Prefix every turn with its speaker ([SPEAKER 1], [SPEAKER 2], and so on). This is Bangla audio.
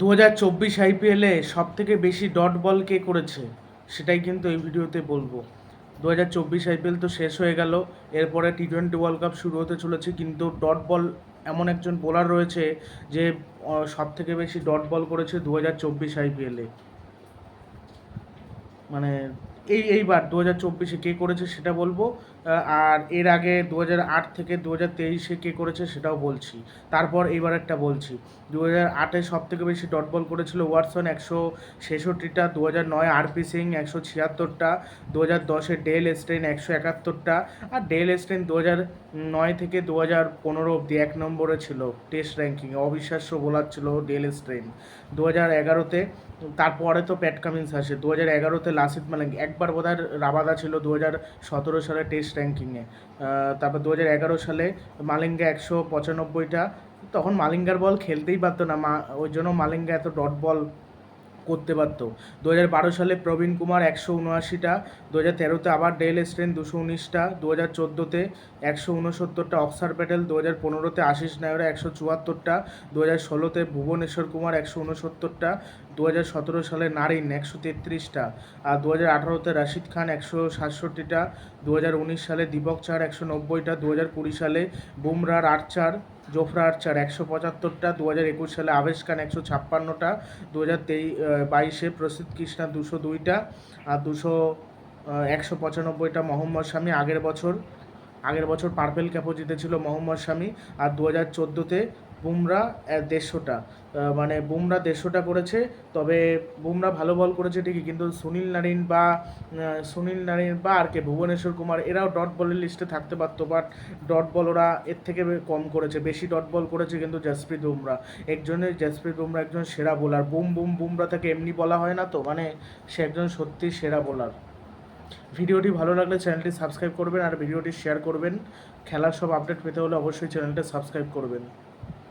[SPEAKER 1] দু হাজার চব্বিশ আইপিএলে সব থেকে বেশি ডট বল কে করেছে, সেটাই কিন্তু এই ভিডিওতে বলব। দু হাজার চব্বিশ আইপিএল তো শেষ হয়ে গেল, এরপরে টি টোয়েন্টি ওয়ার্ল্ড কাপ শুরু হতে চলেছে, কিন্তু ডট বল এমন একজন বোলার রয়েছে যে সব থেকে বেশি ডট বল করেছে দু হাজার চব্বিশ আইপিএলে। মানে এই এইবার দু হাজার চব্বিশে কে করেছে সেটা বলব আর এর আগে দু হাজার আট থেকে দু হাজার তেইশে কে করেছে সেটাও বলছি তারপর এইবার একটা বলছি দু হাজার আটে সব থেকে বেশি ডট বল করেছিল ওয়াটসন একশো ছেষট্টিটা দু হাজার নয় আরপি সিং একশো ছিয়াত্তরটা দু হাজার দশে ডেল স্টেন একশো একাত্তরটা আর ডেল স্টেন দু হাজার নয় থেকে দু হাজার পনেরো অবধি এক নম্বরে ছিল টেস্ট র্যাঙ্কিংয়ে অবিশ্বাস্য বোলার ছিল ডেল স্ট্রেন দু হাজার এগারোতে তারপরে তো প্যাট কামিন্স আসে দু হাজার এগারোতে লাসিত মালিক একবার বোধহয় রাবাদা ছিল দু হাজার সতেরো সালে টেস্ট র্যাঙ্কিংয়ে তারপর দু হাজার এগারো সালে মালিঙ্গা একশো পঁচানব্বইটা। তখন মালিঙ্গার বল খেলতেই পারতো না, মা, ওই জন্য মালিঙ্গা এত ডট বল করতে পারত। দু হাজার বারো সালে প্রবীণ কুমার একশো উনআশিটা দু হাজার তেরোতে আবার ডেল স্ট্রেন দুশো উনিশটা দু হাজার চোদ্দোতে একশো উনসত্তরটা অক্সার প্যাটেল দু হাজার পনেরোতে আশিস নায়রা একশো চুয়াত্তরটা দু হাজার ষোলোতে ভুবনেশ্বর কুমার একশো উনসত্তরটা দু হাজার সতেরো সালে নারিন একশো তেত্রিশটা, আর দু হাজার আঠারোতে রাশিদ খান একশো সাতষট্টিটা দু হাজার উনিশ সালে দীপক চার একশো নব্বইটা দু হাজার কুড়ি সালে বুমরার আর্চার জোফরা আর্চার একশো পঁচাত্তরটা দু হাজার একুশ সালে আবেশ খান একশো ছাপ্পান্নটা দু হাজার তেই বাইশে প্রসিদ্ধ কৃষ্ণা দুশো দুইটা আর দুশো একশো পঁচানব্বইটা মোহাম্মদ স্বামী আগের বছর আগের বছর পার্পেল ক্যাপও জিতেছিল মোহাম্মদ স্বামী আর দু হাজার চোদ্দোতে বুমরা দেড়শোটা। মানে বুমরা দেড়শোটা করেছে, তবে বুমরা ভালো বল করেছে ঠিকই, কিন্তু সুনীল নারিন বা সুনীল নারিন বা আর কে, ভুবনেশ্বর কুমার, এরাও ডট বলের লিস্টে থাকতে পারতো বাট ডট বল ওরা এর থেকে কম করেছে, বেশি ডট বল করেছে কিন্তু জসপ্রীত বুমরা। একজনের জসপ্রীত বুমরা একজন সেরা বোলার, বুম বুম বুমরা তাকে এমনি বলা হয় না তো মানে সে একজন সত্যি সেরা বোলার। ভিডিওটি ভালো লাগলে চ্যানেলটি সাবস্ক্রাইব করবেন আর ভিডিওটি শেয়ার করবেন। খেলার সব আপডেট পেতে হলে অবশ্যই চ্যানেলটা সাবস্ক্রাইব করবেন।